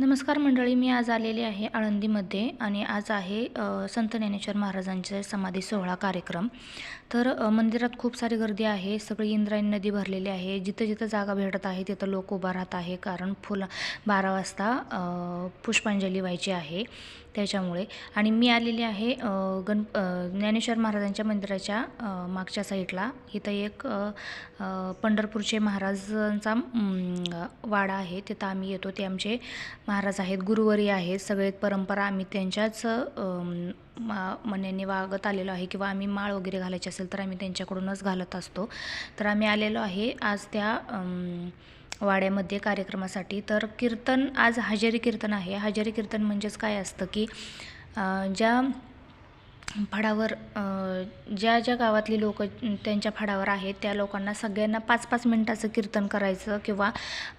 नमस्कार मंडळी मी आज आलेले आहे आळंदीमध्ये आणि आज आहे संत ज्ञानेश्वर महाराजांचे समाधी सोहळा कार्यक्रम. तर मंदिरात खूप सारी गर्दी आहे सगळी इंद्रायणी नदी भरलेली आहे. जिथं जिथं जागा भेटत आहे तिथं लोक उभा राहत आहे. कारण फुलं बारा वाजता पुष्पांजली व्हायची आहे. त्याच्यामुळे. आणि मी आलेली आहे गण ज्ञानेश्वर महाराजांच्या मंदिराच्या मागच्या साईडला. इथं एक पंढरपूरचे महाराजांचा वाडा आहे. तिथं आम्ही येतो. ते आमचे महाराज आहेत गुरुवरी आहेत. सगळे परंपरा आम्ही त्यांच्याच अम, म्हणण्याने वागत आलेलो आहे. किंवा आम्ही माळ वगैरे घालायची असेल तर आम्ही त्यांच्याकडूनच घालत असतो. तर आम्ही आलेलो आहे. आज त्या वाड्यामध्ये कार्यक्रमासाठी. तर कीर्तन आज हजेरी कीर्तन आहे. हजेरी कीर्तन म्हणजेच काय असतं की ज्या फडावर ज्या ज्या गावातली लोक त्यांच्या फडावर आहेत त्या लोकांना सगळ्यांना पाच पाच मिनटाचं कीर्तन करायचं किंवा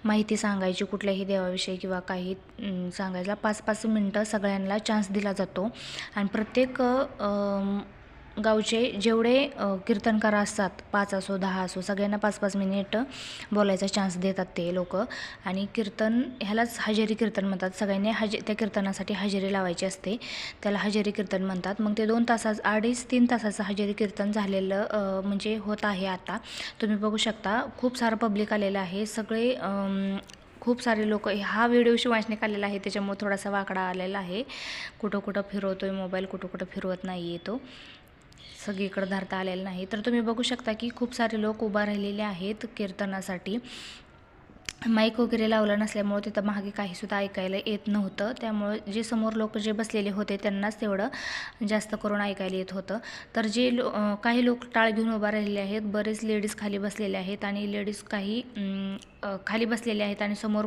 माहिती सांगायची कुठल्याही देवाविषयी किंवा काही अम, सांगायला पाच पाच मिनटं सगळ्यांना चान्स दिला जातो. आणि प्रत्येक गावचे जेवढे कीर्तनकार असतात पाच असो दहा असो सगळ्यांना पाच पाच मिनिट बोलायचा चान्स देतात ते लोक. आणि कीर्तन ह्यालाच हजेरी कीर्तन म्हणतात. सगळ्यांनी हजे त्या कीर्तनासाठी हजेरी लावायची असते. त्याला हजेरी कीर्तन म्हणतात. मग ते दोन तासाचं अडीच तीन तासाचं हजेरी कीर्तन झालेलं म्हणजे होत आहे आता. तुम्ही बघू शकता खूप सारं पब्लिक आलेलं आहे. सगळे खूप सारे लोक हा व्हिडिओ शिवांशने काढलेला आहे. त्याच्यामुळे थोडासा वाकडा आलेला आहे. कुठं कुठं फिरवतो आहे मोबाईल कुठं कुठं फिरवत नाही आहे तो. सगळीकडे धरता आलेलं नाही. तर तुम्ही बघू शकता की खूप सारे लोक उभा राहिलेले आहेत कीर्तनासाठी. माईक वगैरे लावला नसल्यामुळं तिथं मागे काहीसुद्धा ऐकायला येत नव्हतं. त्यामुळं जे समोर लोक जे बसलेले होते त्यांनाच तेवढं जास्त करून ऐकायला येत होतं. तर जे लो काही लोक टाळ घेऊन उभा राहिलेले आहेत बरेच लेडीज खाली बसलेले आहेत आणि लेडीज काही खाली बसलेले आहेत आणि समोर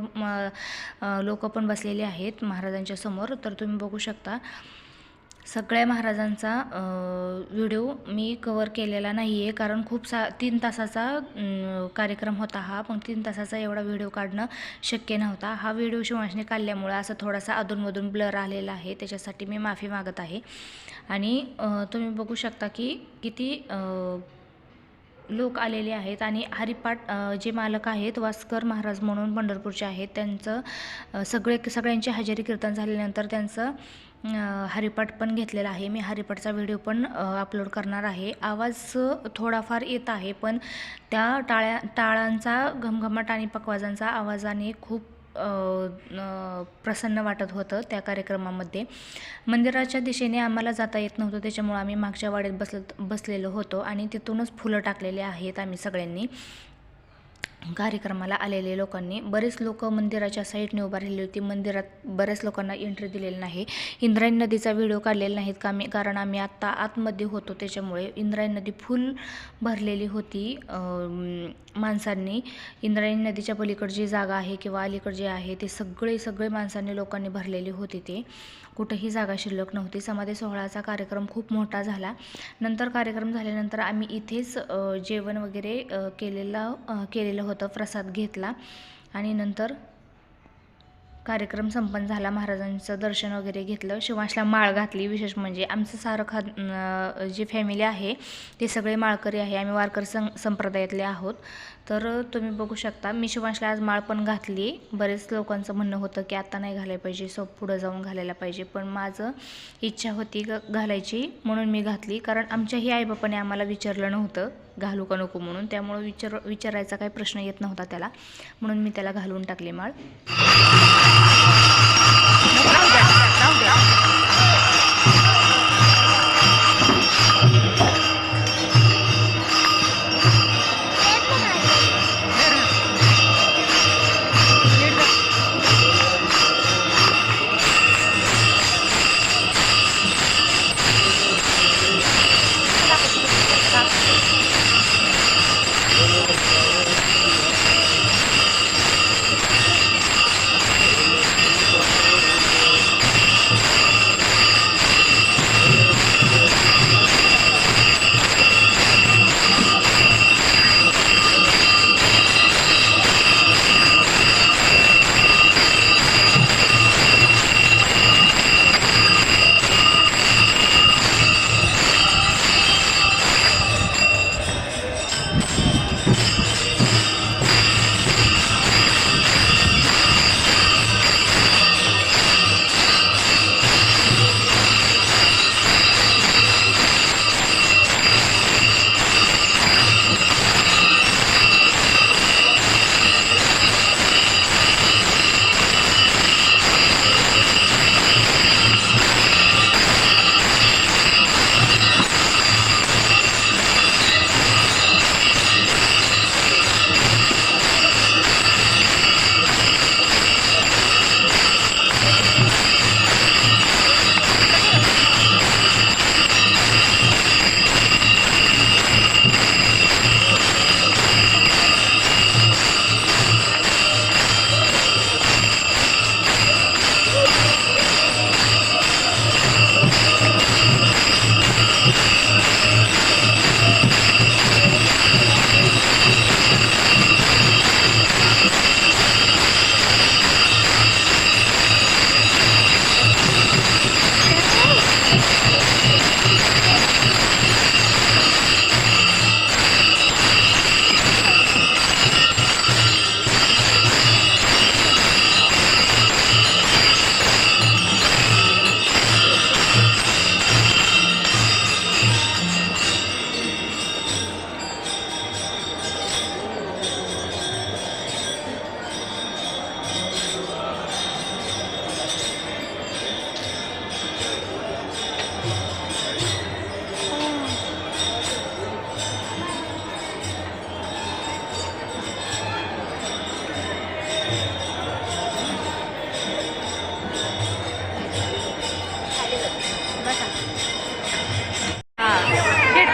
लोक पण बसलेले आहेत महाराजांच्या समोर. तर तुम्ही बघू शकता सगळ्या महाराजांचा व्हिडिओ मी कवर केलेला नाही आहे कारण खूप सा तीन तासाचा कार्यक्रम होता हा. पण तीन तासाचा एवढा व्हिडिओ काढणं शक्य नव्हता. हा व्हिडिओ शिवांशने काढल्यामुळं असं थोडासा अधूनमधून ब्लर आलेला आहे. त्याच्यासाठी मी माफी मागत आहे. आणि तुम्ही बघू शकता की किती लोक आलेले आहेत. आणि हरिपाठ जे मालक आहेत वास्कर महाराज म्हणून पंढरपूरचे आहेत. त्यांचं सगळे सगळ्यांचे हजेरी कीर्तन झाल्यानंतर त्यांचं हरिपाठ पण घेतलेला आहे. मी हरिपाठचा व्हिडिओ पण अपलोड करणार आहे. आवाज थोडाफार येत आहे पण त्या टाळ्या टाळांचा घमघमाट आणि पकवाजांचा आवाजाने खूप प्रसन्न वाटत होतं त्या कार्यक्रमामध्ये. मंदिराच्या दिशेने आम्हाला जाता येत नव्हतं त्याच्यामुळं आम्ही मागच्या वाड्यात बसल बसलेलो होतो आणि तिथूनच फुलं टाकलेले आहेत आम्ही सगळ्यांनी. कार्यक्रमाला आलेले लोकांनी बरेच लोक मंदिराच्या साईडने उभा राहिली होती. मंदिरात बऱ्याच लोकांना एंट्री दिलेली नाही. इंद्रायणी नदीचा व्हिडिओ काढलेला नाहीत का? मी कारण आम्ही आत्ता आतमध्ये होतो त्याच्यामुळे इंद्रायणी नदी फुल भरलेली होती. माणसांनी इंद्रायणी नदीच्या पलीकडची जी जागा आहे किंवा अलीकड जे आहे ते सगळे सगळे माणसांनी लोकांनी भरलेली होती ते. कुठंही जागा शिल्लक नव्हती. समाधी सोहळ्याचा कार्यक्रम खूप मोठा झाला. नंतर कार्यक्रम झाल्यानंतर आम्ही इथेच जेवण वगैरे केलेलं केलेलं होतं प्रसाद घेतला. आणि नंतर कार्यक्रम संपन्न झाला महाराजांचं दर्शन वगैरे घेतलं. शिवांशला माळ घातली विशेष म्हणजे आमचं सारं खा जी फॅमिली आहे ते सगळे माळकरी आहे. आम्ही वारकरी सं संप्रदायातले आहोत. तर तुम्ही बघू शकता मी शिवांशला आज माळ पण घातली. बरेच लोकांचं म्हणणं होतं की आता नाही घालायला पाहिजे सो पुढं जाऊन घालायला पाहिजे. पण माझं इच्छा होती ग घालायची म्हणून मी घातली. कारण आमच्याही आईबापाने आम्हाला विचारलं नव्हतं घालू का नको म्हणून? त्यामुळं विचार विचारायचा काही प्रश्न येत नव्हता त्याला. म्हणून मी त्याला घालून टाकली माळ. Đâu kìa, đâu kìa.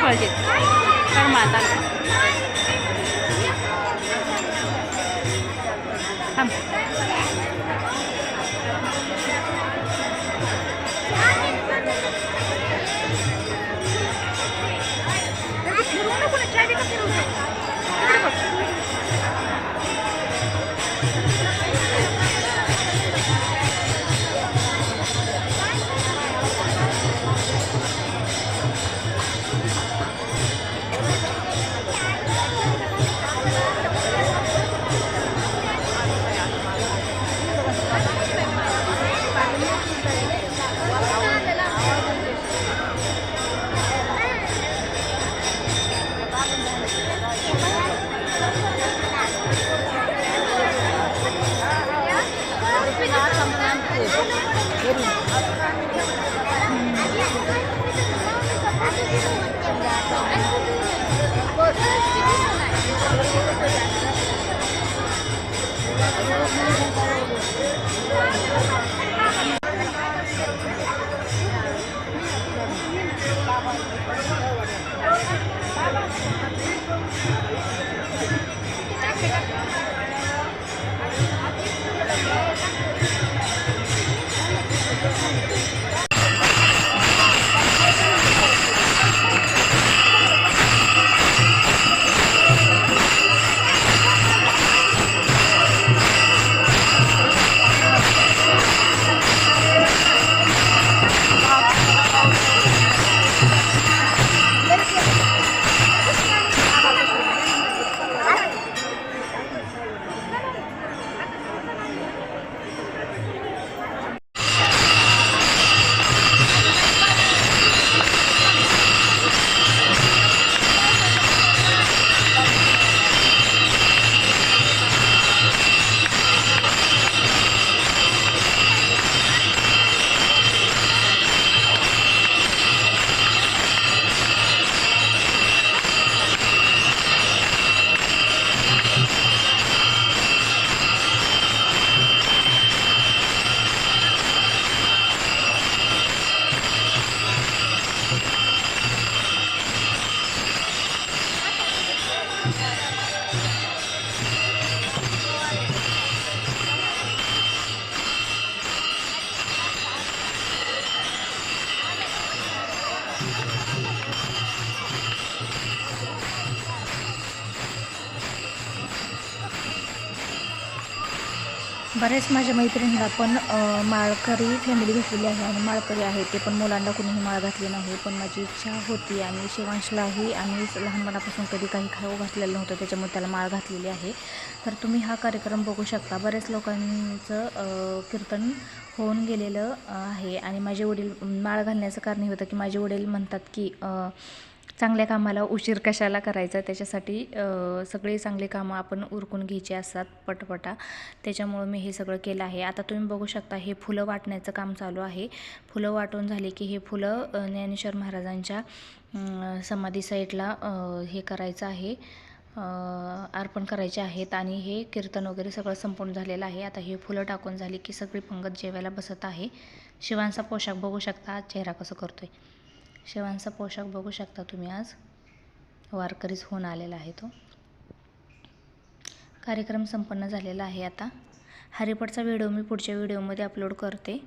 kalau gitu. Permata. Thank you. बऱ्याच माझ्या मैत्रिणींना पण माळकरी फॅमिली भेटलेली आहे आणि माळकरी आहे ते पण मुलांना कुणीही माळ घातली नाही. पण माझी इच्छा होती आणि शिवांशलाही आणि लहानपणापासून कधी काही खाऊ घातलेलं नव्हतं त्याच्यामुळे त्याला माळ घातलेली आहे. तर तुम्ही हा कार्यक्रम बघू शकता. बऱ्याच लोकांचं कीर्तन होऊन गेलेलं आहे. आणि माझे वडील माळ घालण्याचं कारण हे होतं की माझे वडील म्हणतात की चांगल्या कामाला उशीर कशाला करायचा? त्याच्यासाठी सगळी चांगली कामं आपण उरकून घ्यायची असतात पटपटा. त्याच्यामुळं मी हे सगळं केलं आहे. आता तुम्ही बघू शकता हे फुलं वाटण्याचं काम चालू आहे. फुलं वाटून झाले की हे फुलं ज्ञानेश्वर महाराजांच्या समाधी साईडला हे करायचं आहे. अर्पण करायचे आहेत आणि हे कीर्तन वगैरे सगळं संपूर्ण झालेलं आहे. आता हे फुलं टाकून झाली की सगळी पंगत जेवायला बसत आहे. शिवांचा पोशाख बघू शकता चेहरा कसं करतोय. शेवांचा पोशाख बघू शकता तुम्ही आज. वारकरीच होऊन आलेला आहे तो. कार्यक्रम संपन्न झालेला आहे आता. हरिपटचा व्हिडिओ मी पुढच्या व्हिडिओमध्ये अपलोड करते.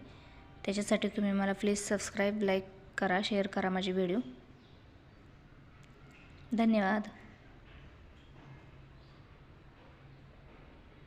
त्याच्यासाठी तुम्ही मला प्लीज सबस्क्राईब लाईक करा शेअर करा माझे व्हिडिओ धन्यवाद.